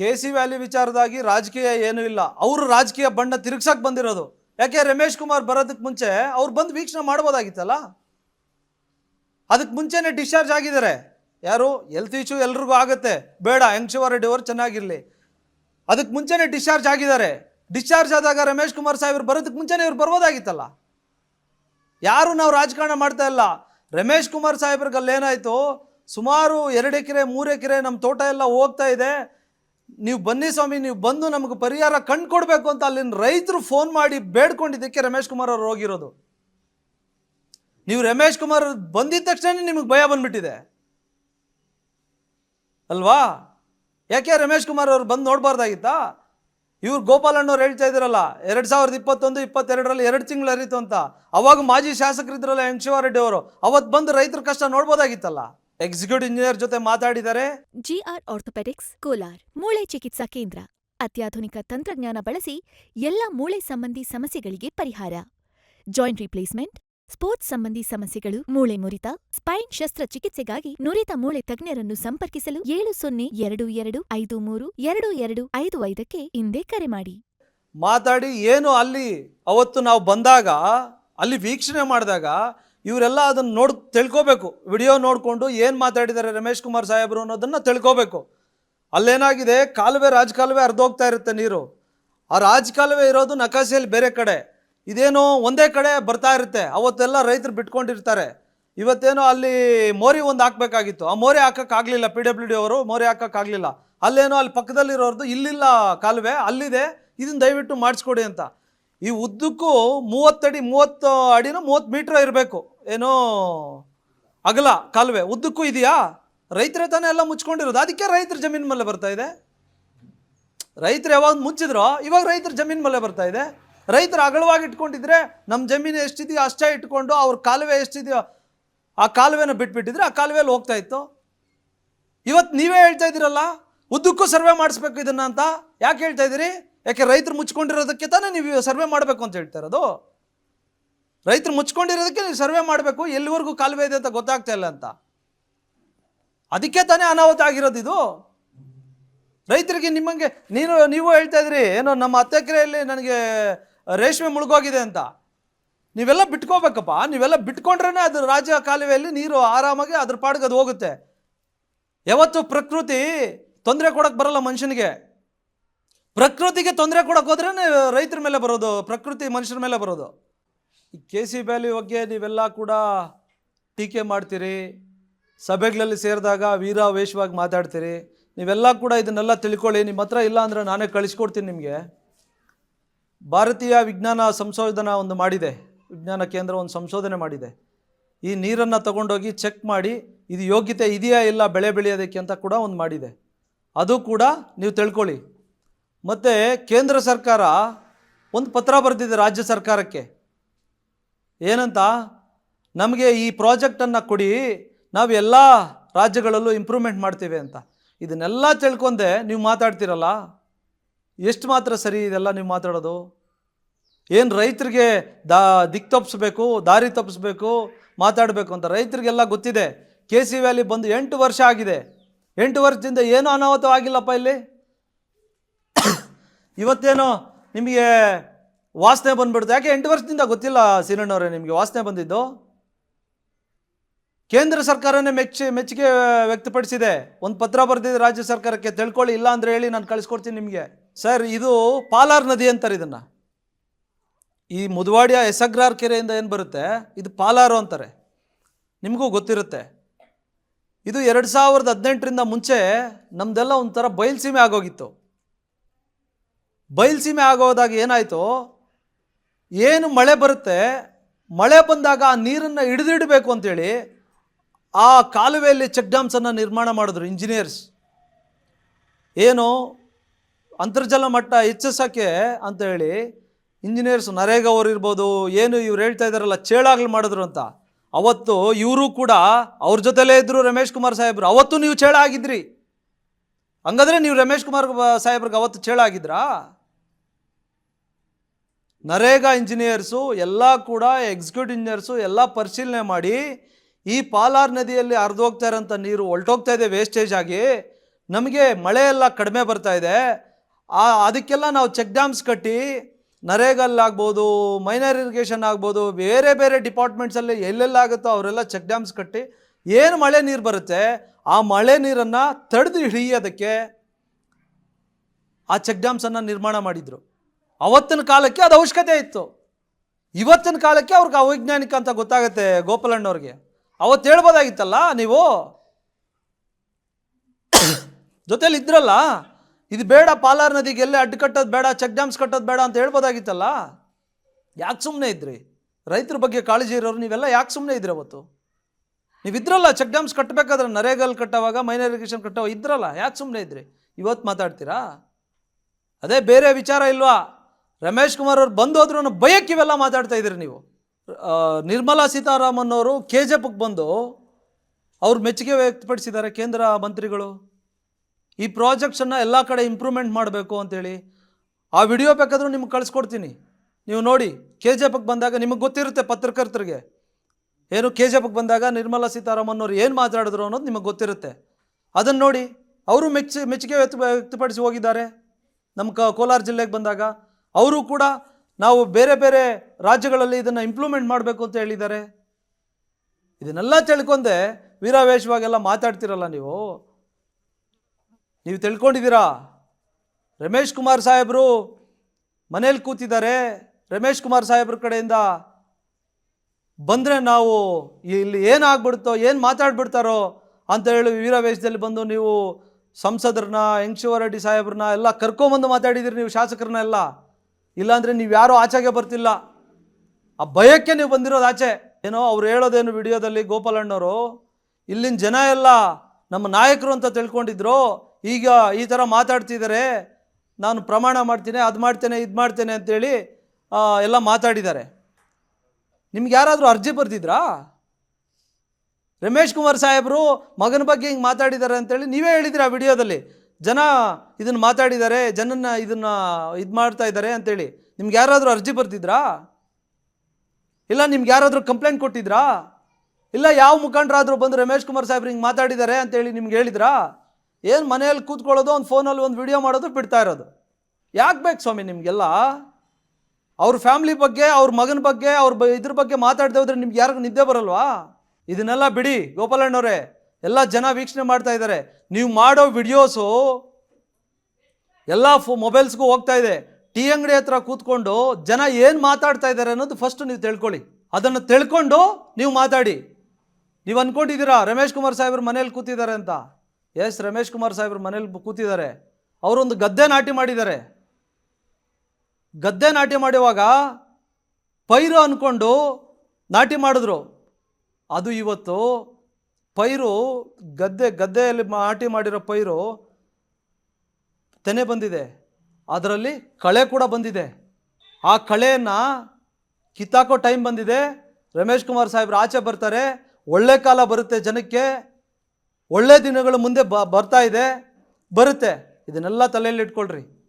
K C valley ವಿಚಾರದಾಗಿ ರಾಜಕೀಯ ಏನೂ ಇಲ್ಲ. ಅವರು ರಾಜಕೀಯ ಬಣ್ಣ ತಿರುಗ್ಸಕ್ಕೆ ಬಂದಿರೋದು. ಯಾಕೆ ರಮೇಶ್ ಕುಮಾರ್ ಬರೋದಕ್ಕೆ ಮುಂಚೆ ಅವ್ರು ಬಂದು ವೀಕ್ಷಣೆ ಮಾಡ್ಬೋದಾಗಿತ್ತಲ್ಲ? ಅದಕ್ಕೆ ಮುಂಚೆನೇ ಡಿಸ್ಚಾರ್ಜ್ ಆಗಿದ್ದಾರೆ. ಯಾರು? ಹೆಲ್ತ್ ಇಶ್ಯೂ ಎಲ್ರಿಗೂ ಆಗುತ್ತೆ. ಬೇಡ ರೆಡ್ಡಿ ಅವರು ಚೆನ್ನಾಗಿರಲಿ. ಅದಕ್ಕೆ ಮುಂಚೆನೇ ಡಿಸ್ಚಾರ್ಜ್ ಆಗಿದ್ದಾರೆ. ಡಿಸ್ಚಾರ್ಜ್ ಆದಾಗ ರಮೇಶ್ ಕುಮಾರ್ ಸಾಹೇಬ್ರು ಬರೋದಕ್ಕೆ ಮುಂಚೆನೇ ಇವ್ರು ಬರ್ಬೋದಾಗಿತ್ತಲ್ಲ? ಯಾರು ನಾವು ರಾಜಕಾರಣ ಮಾಡ್ತಾ ಇಲ್ಲ. ರಮೇಶ್ ಕುಮಾರ್ ಸಾಹೇಬ್ರಿಗೆ ಅಲ್ಲೇನಾಯಿತು? ಸುಮಾರು ಎರಡು ಎಕರೆ, ಮೂರು ಎಕರೆ ನಮ್ಮ ತೋಟ ಎಲ್ಲ ಹೋಗ್ತಾ ಇದೆ. ನೀವು ಬನ್ನಿ ಸ್ವಾಮಿ, ನೀವು ಬಂದು ನಮಗೆ ಪರಿಹಾರ ಕಂಡುಕೊಡ್ಬೇಕು ಅಂತ ಅಲ್ಲಿನ ರೈತರು ಫೋನ್ ಮಾಡಿ ಬೇಡ್ಕೊಂಡಿದ್ದಕ್ಕೆ ರಮೇಶ್ ಕುಮಾರ್ ಅವರು ಹೋಗಿರೋದು. ನೀವು ರಮೇಶ್ ಕುಮಾರ್ ಬಂದಿದ್ದ ತಕ್ಷಣ ನಿಮಗೆ ಭಯ ಬಂದ್ಬಿಟ್ಟಿದೆ. ಅಲ್ವಾ? ಯಾಕೆ ರಮೇಶ್ ಕುಮಾರ್ ಅವ್ರು ಬಂದು ನೋಡಬಾರ್ದಾಗಿತ್ತಾ? ಇವ್ರು ಗೋಪಾಲಣ್ಣವ್ರು ಹೇಳ್ತಾ ಇದ್ರಲ್ಲ, ಎರಡು ಸಾವಿರದ ಇಪ್ಪತ್ತೊಂದು, ಇಪ್ಪತ್ತೆರಡರಲ್ಲಿ ಎರಡು ತಿಂಗಳು ಹರಿತು ಅಂತ. ಅವಾಗ ಮಾಜಿ ಶಾಸಕರಿದ್ರಲ್ಲ ಎಂ ಶಿವಾರೆಡ್ಡಿ ಅವರು ಅವತ್ತು ಬಂದು ರೈತರ ಕಷ್ಟ ನೋಡ್ಬೋದಾಗಿತ್ತಲ್ಲ? ಎಕ್ಸಿಕ್ಯೂಟಿವ್ ಇಂಜಿನಿಯರ್ ಜೊತೆ ಮಾತಾಡಿದರೆ? ಜಿಆರ್ ಆರ್ಥೋಪೆಡಿಕ್ಸ್ ಕೋಲಾರ್ ಮೂಳೆ ಚಿಕಿತ್ಸಾ ಕೇಂದ್ರ. ಅತ್ಯಾಧುನಿಕ ತಂತ್ರಜ್ಞಾನ ಬಳಸಿ ಎಲ್ಲ ಮೂಳೆ ಸಂಬಂಧಿ ಸಮಸ್ಯೆಗಳಿಗೆ ಪರಿಹಾರ. ಜಾಯಿಂಟ್ ರಿಪ್ಲೇಸ್ಮೆಂಟ್ ಸ್ಪೋರ್ಟ್ಸ್ ಸಂಬಂಧಿ ಸಮಸ್ಯೆಗಳು ಮೂಳೆ ಮುರಿತ ಸ್ಪೈನ್ ಶಸ್ತ್ರಚಿಕಿತ್ಸೆಗಾಗಿ ನುರಿತ ಮೂಳೆ ತಜ್ಞರನ್ನು ಸಂಪರ್ಕಿಸಲು ಏಳು ಸೊನ್ನೆ ಎರಡು ಎರಡು ಐದು ಮೂರು ಎರಡು ಎರಡು ಐದು ಐದಕ್ಕೆ ಹಿಂದೆ ಕರೆ ಮಾಡಿ. ಮಾತಾಡಿ ಏನು ಅಲ್ಲಿ? ಅವತ್ತು ನಾವು ಬಂದಾಗ ಅಲ್ಲಿ ವೀಕ್ಷಣೆ ಮಾಡಿದಾಗ ಇವರೆಲ್ಲ ಅದನ್ನು ನೋಡ್ ತಿಳ್ಕೋಬೇಕು. ವಿಡಿಯೋ ನೋಡಿಕೊಂಡು ಏನು ಮಾತಾಡಿದ್ದಾರೆ ರಮೇಶ್ ಕುಮಾರ್ ಸಾಹೇಬರು ಅನ್ನೋದನ್ನು ತಿಳ್ಕೋಬೇಕು. ಅಲ್ಲೇನಾಗಿದೆ? ಕಾಲುವೆ ರಾಜಕಾಲುವೆ ಹರಿದೋಗ್ತಾ ಇರುತ್ತೆ ನೀರು. ಆ ರಾಜಕಾಲುವೆ ಇರೋದು ನಕಾಸಿಯಲ್ಲಿ ಬೇರೆ ಕಡೆ. ಇದೇನೋ ಒಂದೇ ಕಡೆ ಬರ್ತಾ ಇರುತ್ತೆ. ಅವತ್ತೆಲ್ಲ ರೈತರು ಬಿಟ್ಕೊಂಡಿರ್ತಾರೆ. ಇವತ್ತೇನೋ ಅಲ್ಲಿ ಮೋರಿ ಒಂದು ಹಾಕ್ಬೇಕಾಗಿತ್ತು. ಆ ಮೋರಿ ಹಾಕೋಕ್ಕಾಗಲಿಲ್ಲ ಪಿ ಡಬ್ಲ್ಯೂ ಡಿ ಅವರು. ಮೋರಿ ಹಾಕೋಕ್ಕಾಗಲಿಲ್ಲ ಅಲ್ಲೇನೋ ಅಲ್ಲಿ ಪಕ್ಕದಲ್ಲಿರೋರ್ದು ಇಲ್ಲಿಲ್ಲ ಕಾಲುವೆ, ಅಲ್ಲಿದೆ. ಇದನ್ನ ದಯವಿಟ್ಟು ಮಾಡಿಸ್ಕೊಡಿ ಅಂತ. ಈ ಉದ್ದಕ್ಕೂ ಮೂವತ್ತಡಿ ಮೂವತ್ತು ಅಡಿನೂ ಮೂವತ್ತು ಮೀಟ್ರ್ ಇರಬೇಕು. ಏನೋ ಅಗಲ, ಕಾಲುವೆ. ಉದ್ದಕ್ಕೂ ಇದೆಯಾ? ರೈತರ ತಾನೇ ಎಲ್ಲ ಮುಚ್ಕೊಂಡಿರೋದು. ಅದಕ್ಕೆ ರೈತರ ಜಮೀನು ಮೇಲೆ ಬರ್ತಾ ಇದೆ. ರೈತರು ಯಾವಾಗ ಮುಚ್ಚಿದ್ರೋ, ಇವಾಗ ರೈತರ ಜಮೀನು ಮೇಲೆ ಬರ್ತಾ ಇದೆ. ರೈತರು ಅಗಲವಾಗಿ ಇಟ್ಕೊಂಡಿದ್ರೆ ನಮ್ಮ ಜಮೀನು ಎಷ್ಟಿದೆಯೋ ಅಷ್ಟೇ ಇಟ್ಕೊಂಡು ಅವ್ರ ಕಾಲುವೆ ಎಷ್ಟಿದೆಯೋ ಆ ಕಾಲುವೆನ ಬಿಟ್ಬಿಟ್ಟಿದ್ರೆ ಆ ಕಾಲುವೆಯಲ್ಲಿ ಹೋಗ್ತಾ ಇತ್ತು. ಇವತ್ತು ನೀವೇ ಹೇಳ್ತಾ ಇದ್ದೀರಲ್ಲ, ಉದ್ದಕ್ಕೂ ಸರ್ವೆ ಮಾಡಿಸ್ಬೇಕು ಇದನ್ನ ಅಂತ. ಯಾಕೆ ಹೇಳ್ತಾ ಇದ್ದೀರಿ? ಯಾಕೆ ರೈತರು ಮುಚ್ಕೊಂಡಿರೋದಕ್ಕೆ ತಾನೇ ನೀವು ಸರ್ವೆ ಮಾಡಬೇಕು ಅಂತ ಹೇಳ್ತಾ ಇರೋದು? ರೈತರು ಮುಚ್ಕೊಂಡಿರೋದಕ್ಕೆ ನೀವು ಸರ್ವೆ ಮಾಡಬೇಕು, ಎಲ್ಲಿವರೆಗೂ ಕಾಲುವೆ ಇದೆ ಅಂತ ಗೊತ್ತಾಗ್ತಾ ಇಲ್ಲ ಅಂತ. ಅದಕ್ಕೆ ತಾನೇ ಅನಾಹುತ ಆಗಿರೋದು ಇದು. ರೈತರಿಗೆ ನಿಮಗೆ, ನೀನು, ನೀವು ಹೇಳ್ತಾ ಇದ್ರಿ ಏನೋ ನಮ್ಮ ಹತ್ತೆಕರೆಯಲ್ಲಿ ನನಗೆ ರೇಷ್ಮೆ ಮುಳುಗೋಗಿದೆ ಅಂತ. ನೀವೆಲ್ಲ ಬಿಟ್ಕೋಬೇಕಪ್ಪ. ನೀವೆಲ್ಲ ಬಿಟ್ಕೊಂಡ್ರೆ ಅದು ರಾಜ್ಯ ಕಾಲುವೆಯಲ್ಲಿ ನೀರು ಆರಾಮಾಗಿ ಅದ್ರ ಪಾಡಿಗೆ ಅದು ಹೋಗುತ್ತೆ. ಯಾವತ್ತು ಪ್ರಕೃತಿ ತೊಂದರೆ ಕೊಡಕ್ಕೆ ಬರಲ್ಲ ಮನುಷ್ಯನಿಗೆ. ಪ್ರಕೃತಿಗೆ ತೊಂದರೆ ಕೊಡಕ್ಕೆ ಹೋದ್ರೆ ರೈತರ ಮೇಲೆ ಬರೋದು, ಪ್ರಕೃತಿ ಮನುಷ್ಯರ ಮೇಲೆ ಬರೋದು. ಈ ಕೆ ಸಿ ವ್ಯಾಲಿ ಬಗ್ಗೆ ನೀವೆಲ್ಲ ಕೂಡ ಟೀಕೆ ಮಾಡ್ತೀರಿ, ಸಭೆಗಳಲ್ಲಿ ಸೇರಿದಾಗ ವೀರಾವೇಶವಾಗಿ ಮಾತಾಡ್ತೀರಿ, ನೀವೆಲ್ಲ ಕೂಡ ಇದನ್ನೆಲ್ಲ ತಿಳ್ಕೊಳ್ಳಿ, ನಿಮ್ಮ ಹತ್ರ ಇಲ್ಲ ಅಂದರೆ ನಾನೇ ಕಳಿಸ್ಕೊಡ್ತೀನಿ ನಿಮಗೆ. ಭಾರತೀಯ ವಿಜ್ಞಾನ ಸಂಶೋಧನಾ ಒಂದು ಮಾಡಿದೆ, ವಿಜ್ಞಾನ ಕೇಂದ್ರ ಒಂದು ಸಂಶೋಧನೆ ಮಾಡಿದೆ. ಈ ನೀರನ್ನು ತಗೊಂಡೋಗಿ ಚೆಕ್ ಮಾಡಿ, ಇದು ಯೋಗ್ಯತೆ ಇದೆಯಾ ಇಲ್ಲ, ಬೆಳೆ ಬೆಳೆಯೋದಕ್ಕೆ ಅಂತ ಕೂಡ ಒಂದು ಮಾಡಿದೆ. ಅದು ಕೂಡ ನೀವು ತಿಳ್ಕೊಳ್ಳಿ. ಮತ್ತು ಕೇಂದ್ರ ಸರ್ಕಾರ ಒಂದು ಪತ್ರ ಬರೆದಿದೆ ರಾಜ್ಯ ಸರ್ಕಾರಕ್ಕೆ. ಏನಂತ? ನಮಗೆ ಈ ಪ್ರಾಜೆಕ್ಟನ್ನು ಕೊಡಿ, ನಾವು ಎಲ್ಲ ರಾಜ್ಯಗಳಲ್ಲೂ ಇಂಪ್ರೂವ್ಮೆಂಟ್ ಮಾಡ್ತೀವಿ ಅಂತ. ಇದನ್ನೆಲ್ಲ ತಿಳ್ಕೊಂಡೆ ನೀವು ಮಾತಾಡ್ತೀರಲ್ಲ? ಎಷ್ಟು ಮಾತ್ರ ಸರಿ ಇದೆಲ್ಲ ನೀವು ಮಾತಾಡೋದು? ಏನು ರೈತರಿಗೆ ದಾ, ದಿಕ್ ತಪ್ಪಿಸ್ಬೇಕು ದಾರಿ ತಪ್ಪಿಸ್ಬೇಕು ಮಾತಾಡಬೇಕು ಅಂತ ರೈತರಿಗೆಲ್ಲ ಗೊತ್ತಿದೆ. ಕೆ ಸಿ ವ್ಯಾಲಿ ಬಂದು ಎಂಟು ವರ್ಷ ಆಗಿದೆ. ಎಂಟು ವರ್ಷದಿಂದ ಏನೂ ಅನಾಹುತವಾಗಿಲ್ಲಪ್ಪ ಇಲ್ಲಿ? ಇವತ್ತೇನೋ ನಿಮಗೆ ವಾಸನೆ ಬಂದ್ಬಿಡ್ತು ಯಾಕೆ ಎಂಟು ವರ್ಷದಿಂದ ಗೊತ್ತಿಲ್ಲ ಸೀನಣ್ಣವರೇ ನಿಮಗೆ ವಾಸನೆ ಬಂದಿದ್ದು? ಕೇಂದ್ರ ಸರ್ಕಾರನೇ ಮೆಚ್ಚಿ, ಮೆಚ್ಚುಗೆ ವ್ಯಕ್ತಪಡಿಸಿದೆ. ಒಂದು ಪತ್ರ ಬರೆದಿದೆ ರಾಜ್ಯ ಸರ್ಕಾರಕ್ಕೆ, ತಿಳ್ಕೊಳ್ಳಿ, ಇಲ್ಲ ಅಂದರೆ ಹೇಳಿ ನಾನು ಕಳಿಸ್ಕೊಡ್ತೀನಿ ನಿಮಗೆ. ಸರ್, ಇದು ಪಾಲಾರ್ ನದಿ ಅಂತಾರೆ ಇದನ್ನು. ಈ ಮುದುವಾಡಿಯ ಎಸಗ್ರಾರ್ ಕೆರೆಯಿಂದ ಏನು ಬರುತ್ತೆ? ಇದು ಪಾಲಾರು ಅಂತಾರೆ. ನಿಮಗೂ ಗೊತ್ತಿರುತ್ತೆ. ಇದು ಎರಡು ಸಾವಿರದ ಹದಿನೆಂಟರಿಂದ ಮುಂಚೆ ನಮ್ಮದೆಲ್ಲ ಒಂಥರ ಬಯಲ್ಸೀಮೆ ಆಗೋಗಿತ್ತು. ಬಯಲ್ಸೀಮೆ ಆಗೋದಾಗ ಏನಾಯಿತು? ಏನು ಮಳೆ ಬರುತ್ತೆ, ಮಳೆ ಬಂದಾಗ ಆ ನೀರನ್ನು ಹಿಡಿದಿಡಬೇಕು ಅಂತೇಳಿ ಆ ಕಾಲುವೆಯಲ್ಲಿ ಚೆಕ್ ಡ್ಯಾಮ್ಸನ್ನು ನಿರ್ಮಾಣ ಮಾಡಿದ್ರು ಇಂಜಿನಿಯರ್ಸ್. ಏನು? ಅಂತರ್ಜಲ ಮಟ್ಟ ಹೆಚ್ಚಿಸೋಕ್ಕೆ ಅಂತೇಳಿ ಇಂಜಿನಿಯರ್ಸ್ ನರೇಗಾ ಅವ್ರು ಇರ್ಬೋದು, ಏನು ಇವ್ರು ಹೇಳ್ತಾ ಇದ್ದಾರಲ್ಲ, ಚೇಳಾಗ್ಲು ಮಾಡಿದ್ರು ಅಂತ. ಅವತ್ತು ಇವರು ಕೂಡ ಅವ್ರ ಜೊತೆಲೇ ಇದ್ದರು ರಮೇಶ್ ಕುಮಾರ್ ಸಾಹೇಬ್ರು. ಅವತ್ತು ನೀವು ಚೇಳ ಆಗಿದ್ರಿ ಹಂಗಾದ್ರೆ ನೀವು ರಮೇಶ್ ಕುಮಾರ್ ಸಾಹೇಬ್ರಿಗೆ ಅವತ್ತು ಚೇಳ ಆಗಿದ್ರಾ ನರೇಗಾ ಇಂಜಿನಿಯರ್ಸು, ಎಲ್ಲ ಕೂಡ ಎಕ್ಸಿಕ್ಯೂಟಿವ್ ಇಂಜಿನಿಯರ್ಸು ಎಲ್ಲ ಪರಿಶೀಲನೆ ಮಾಡಿ ಈ ಪಾಲಾರ್ ನದಿಯಲ್ಲಿ ಹರಿದೋಗ್ತಾ ಇರೋಂಥ ನೀರು ಹೊಲ್ಟೋಗ್ತಾ ಇದೆ ವೇಸ್ಟೇಜ್ ಆಗಿ. ನಮಗೆ ಮಳೆ ಎಲ್ಲ ಕಡಿಮೆ ಬರ್ತಾ ಇದೆ. ಆ, ಅದಕ್ಕೆಲ್ಲ ನಾವು ಚೆಕ್ ಡ್ಯಾಮ್ಸ್ ಕಟ್ಟಿ ನರೇಗಲ್ಲಾಗ್ಬೋದು ಮೈನರ್ ಇರಿಗೇಷನ್ ಆಗ್ಬೋದು, ಬೇರೆ ಬೇರೆ ಡಿಪಾರ್ಟ್ಮೆಂಟ್ಸಲ್ಲಿ ಎಲ್ಲೆಲ್ಲಾಗುತ್ತೋ ಅವರೆಲ್ಲ ಚೆಕ್ ಡ್ಯಾಮ್ಸ್ ಕಟ್ಟಿ ಏನು ಮಳೆ ನೀರು ಬರುತ್ತೆ, ಆ ಮಳೆ ನೀರನ್ನು ತಡೆದು ಹಿಡಿಯೋದಕ್ಕೆ ಆ ಚೆಕ್ ಡ್ಯಾಮ್ಸನ್ನು ನಿರ್ಮಾಣ ಮಾಡಿದರು. ಅವತ್ತಿನ ಕಾಲಕ್ಕೆ ಅದು ಅವಶ್ಯಕತೆ ಇತ್ತು. ಇವತ್ತಿನ ಕಾಲಕ್ಕೆ ಅವ್ರಿಗೆ ಅವೈಜ್ಞಾನಿಕ ಅಂತ ಗೊತ್ತಾಗುತ್ತೆ ಗೋಪಾಲಣ್ಣವ್ರಿಗೆ. ಅವತ್ತು ಹೇಳ್ಬೋದಾಗಿತ್ತಲ್ಲ ನೀವು? ಜೊತೇಲಿ ಇದ್ರಲ್ಲ? ಇದು ಬೇಡ, ಪಾಲಾರ್ ನದಿಗೆ ಎಲ್ಲೇ ಅಡ್ಡು ಕಟ್ಟೋದು ಬೇಡ, ಚೆಕ್ ಡ್ಯಾಮ್ಸ್ ಕಟ್ಟೋದು ಬೇಡ ಅಂತ ಹೇಳ್ಬೋದಾಗಿತ್ತಲ್ಲ? ಯಾಕೆ ಸುಮ್ಮನೆ ಇದ್ರಿ? ರೈತರ ಬಗ್ಗೆ ಕಾಳಜಿ ಇರೋರು ನೀವೆಲ್ಲ ಯಾಕೆ ಸುಮ್ಮನೆ ಇದ್ರಿ ಅವತ್ತು? ನೀವು ಇದ್ರಲ್ಲ, ಚೆಕ್ ಡ್ಯಾಮ್ಸ್ ಕಟ್ಟಬೇಕಾದ್ರೆ ನರೇಗಲ್ ಕಟ್ಟೋವಾಗ ಮೈನರ್ ಇರಿಗೇಷನ್ ಕಟ್ಟೋವಾಗ ಇದ್ರಲ್ಲ, ಯಾಕೆ ಸುಮ್ಮನೆ ಇದ್ರಿ? ಇವತ್ತು ಮಾತಾಡ್ತೀರಾ? ಅದೇ ಬೇರೆ ವಿಚಾರ ಇಲ್ವಾ? ರಮೇಶ್ ಕುಮಾರ್ ಅವ್ರು ಬಂದು ಭಯಕ್ಕೆ ಇವೆಲ್ಲ ಮಾತಾಡ್ತಾ ಇದ್ದೀರಿ ನೀವು. ನಿರ್ಮಲಾ ಸೀತಾರಾಮನ್ ಅವರು ಕೆ ಜೆ ಪಕ್ ಬಂದು ಅವ್ರು ಮೆಚ್ಚುಗೆ ವ್ಯಕ್ತಪಡಿಸಿದ್ದಾರೆ, ಕೇಂದ್ರ ಮಂತ್ರಿಗಳು. ಈ ಪ್ರಾಜೆಕ್ಟ್ಸನ್ನು ಎಲ್ಲ ಕಡೆ ಇಂಪ್ರೂವ್ಮೆಂಟ್ ಮಾಡಬೇಕು ಅಂತೇಳಿ. ಆ ವಿಡಿಯೋ ಬೇಕಾದರೂ ನಿಮ್ಗೆ ಕಳಿಸ್ಕೊಡ್ತೀನಿ. ನೀವು ನೋಡಿ ಕೆ ಜೆ ಪಕ್ ಬಂದಾಗ ನಿಮಗೆ ಗೊತ್ತಿರುತ್ತೆ ಪತ್ರಕರ್ತರಿಗೆ. ಏನು ಕೆ ಜೆ ಪಕ್ ಬಂದಾಗ ನಿರ್ಮಲಾ ಸೀತಾರಾಮನ್ ಅವರು ಏನು ಮಾತಾಡಿದ್ರು ಅನ್ನೋದು ನಿಮಗೆ ಗೊತ್ತಿರುತ್ತೆ. ಅದನ್ನು ನೋಡಿ, ಅವರು ಮೆಚ್ಚು, ಮೆಚ್ಚುಗೆ ವ್ಯಕ್ತ, ವ್ಯಕ್ತಪಡಿಸಿ ಹೋಗಿದ್ದಾರೆ. ನಮ್ಮ ಕೋಲಾರ ಜಿಲ್ಲೆಗೆ ಬಂದಾಗ. ಅವರು ಕೂಡ ನಾವು ಬೇರೆ ಬೇರೆ ರಾಜ್ಯಗಳಲ್ಲಿ ಇದನ್ನು ಇಂಪ್ಲಿಮೆಂಟ್ ಮಾಡಬೇಕು ಅಂತ ಹೇಳಿದ್ದಾರೆ. ಇದನ್ನೆಲ್ಲ ತಿಳ್ಕೊಂಡೆ ವೀರಾವೇಶವಾಗೆಲ್ಲ ಮಾತಾಡ್ತಿರಲ್ಲ ನೀವು? ನೀವು ತಿಳ್ಕೊಂಡಿದ್ದೀರಾ? ರಮೇಶ್ ಕುಮಾರ್ ಸಾಹೇಬರು ಮನೇಲಿ ಕೂತಿದ್ದಾರೆ. ರಮೇಶ್ ಕುಮಾರ್ ಸಾಹೇಬ್ರ ಕಡೆಯಿಂದ ಬಂದರೆ ನಾವು ಇಲ್ಲಿ ಏನಾಗ್ಬಿಡ್ತೋ ಏನು ಮಾತಾಡ್ಬಿಡ್ತಾರೋ ಅಂತ ಹೇಳಿ ವೀರಾವೇಶದಲ್ಲಿ ಬಂದು ನೀವು ಸಂಸದರನ್ನ ರೆಡ್ಡಿ ಸಾಹೇಬ್ರನ್ನ ಎಲ್ಲ ಕರ್ಕೊಂಬಂದು ಮಾತಾಡಿದಿರಿ ನೀವು ಶಾಸಕರನ್ನ ಎಲ್ಲ ಇಲ್ಲಾಂದರೆ ನೀವು ಯಾರೂ ಆಚೆಗೆ ಬರ್ತಿಲ್ಲ. ಆ ಭಯಕ್ಕೆ ನೀವು ಬಂದಿರೋದು ಆಚೆ. ಏನೋ ಅವ್ರು ಹೇಳೋದೇನು ವಿಡಿಯೋದಲ್ಲಿ ಗೋಪಾಲಣ್ಣವರು ಇಲ್ಲಿನ ಜನ ಎಲ್ಲ ನಮ್ಮ ನಾಯಕರು ಅಂತ ತಿಳ್ಕೊಂಡಿದ್ರು. ಈಗ ಈ ಥರ ಮಾತಾಡ್ತಿದ್ದಾರೆ ನಾನು ಪ್ರಮಾಣ ಮಾಡ್ತೀನಿ, ಅದು ಮಾಡ್ತೇನೆ, ಇದು ಮಾಡ್ತೇನೆ ಅಂತೇಳಿ ಎಲ್ಲ ಮಾತಾಡಿದ್ದಾರೆ. ನಿಮ್ಗೆ ಯಾರಾದರೂ ಅರ್ಜಿ ಬರ್ತಿದ್ರಾ ರಮೇಶ್ ಕುಮಾರ್ ಸಾಹೇಬರು ಮಗನ ಬಗ್ಗೆ ಹಿಂಗೆ ಮಾತಾಡಿದ್ದಾರೆ ಅಂತೇಳಿ ನೀವೇ ಹೇಳಿದ್ರಿ ಆ ವಿಡಿಯೋದಲ್ಲಿ. ಜನ ಇದನ್ನು ಮಾತಾಡಿದ್ದಾರೆ, ಜನನ್ನ ಇದನ್ನು ಇದು ಮಾಡ್ತಾ ಇದ್ದಾರೆ ಅಂತೇಳಿ. ನಿಮ್ಗೆ ಯಾರಾದರೂ ಅರ್ಜಿ ಬರ್ತಿದ್ರಾ? ಇಲ್ಲ, ನಿಮ್ಗೆ ಯಾರಾದರೂ ಕಂಪ್ಲೇಂಟ್ ಕೊಟ್ಟಿದ್ರಾ? ಇಲ್ಲ, ಯಾವ ಮುಖಂಡರಾದರೂ ಬಂದು ರಮೇಶ್ ಕುಮಾರ್ ಸಾಹೇಬ್ರು ಹಿಂಗೆ ಮಾತಾಡಿದ್ದಾರೆ ಅಂತೇಳಿ ನಿಮ್ಗೆ ಹೇಳಿದ್ರಾ? ಏನು ಮನೆಯಲ್ಲಿ ಕೂತ್ಕೊಳ್ಳೋದು, ಒಂದು ಫೋನಲ್ಲಿ ಒಂದು ವಿಡಿಯೋ ಮಾಡೋದು, ಬಿಡ್ತಾ ಇರೋದು. ಯಾಕೆ ಬೇಕು ಸ್ವಾಮಿ ನಿಮಗೆಲ್ಲ? ಅವ್ರ ಫ್ಯಾಮ್ಲಿ ಬಗ್ಗೆ, ಅವ್ರ ಮಗನ ಬಗ್ಗೆ, ಅವ್ರ ಬ, ಇದ್ರ ಬಗ್ಗೆ ಮಾತಾಡದೆ ಹೋದ್ರೆ ನಿಮ್ಗೆ ಯಾರಿಗೂ ನಿದ್ದೆ ಬರಲ್ವಾ? ಇದನ್ನೆಲ್ಲ ಬಿಡಿ, ಗೋಪಾಲಣ್ಣವರೇ. ಎಲ್ಲ ಜನ ವೀಕ್ಷಣೆ ಮಾಡ್ತಾ ಇದ್ದಾರೆ. ನೀವು ಮಾಡೋ ವಿಡಿಯೋಸು ಎಲ್ಲ ಫೋ, ಮೊಬೈಲ್ಸ್ಗೂ ಹೋಗ್ತಾ ಇದೆ. ಟೀ ಅಂಗಡಿ ಹತ್ರ ಕೂತ್ಕೊಂಡು ಜನ ಏನು ಮಾತಾಡ್ತಾ ಇದ್ದಾರೆ ಅನ್ನೋದು ಫಸ್ಟ್ ನೀವು ತಿಳ್ಕೊಳ್ಳಿ. ಅದನ್ನು ತಿಳ್ಕೊಂಡು ನೀವು ಮಾತಾಡಿ. ನೀವು ಅಂದ್ಕೊಂಡಿದ್ದೀರಾ ರಮೇಶ್ ಕುಮಾರ್ ಸಾಹೇಬ್ರ ಮನೇಲಿ ಕೂತಿದ್ದಾರೆ ಅಂತ? ಎಸ್, ರಮೇಶ್ ಕುಮಾರ್ ಸಾಹೇಬ್ರ ಮನೇಲಿ ಕೂತಿದ್ದಾರೆ. ಅವರೊಂದು ಗದ್ದೆ ನಾಟಿ ಮಾಡಿದ್ದಾರೆ. ಗದ್ದೆ ನಾಟಿ ಮಾಡುವಾಗ ಪೈರು ಅಂದ್ಕೊಂಡು ನಾಟಿ ಮಾಡಿದ್ರು. ಅದು ಇವತ್ತು ಪೈರು ಗದ್ದೆ, ಗದ್ದೆಯಲ್ಲಿ ನಾಟಿ ಮಾಡಿರೋ ಪೈರು ತೆನೆ ಬಂದಿದೆ. ಅದರಲ್ಲಿ ಕಳೆ ಕೂಡ ಬಂದಿದೆ. ಆ ಕಳೆಯನ್ನು ಕಿತ್ತಾಕೋ ಟೈಮ್ ಬಂದಿದೆ. ರಮೇಶ್ ಕುಮಾರ್ ಸಾಹೇಬ್ರು ಆಚೆ ಬರ್ತಾರೆ. ಒಳ್ಳೆ ಕಾಲ ಬರುತ್ತೆ ಜನಕ್ಕೆ. ಒಳ್ಳೆ ದಿನಗಳು ಮುಂದೆ ಬರ್ತಾ ಇದೆ. ಬರುತ್ತೆ. ಇದನ್ನೆಲ್ಲ ತಲೆಯಲ್ಲಿ ಇಟ್ಕೊಳ್ರಿ.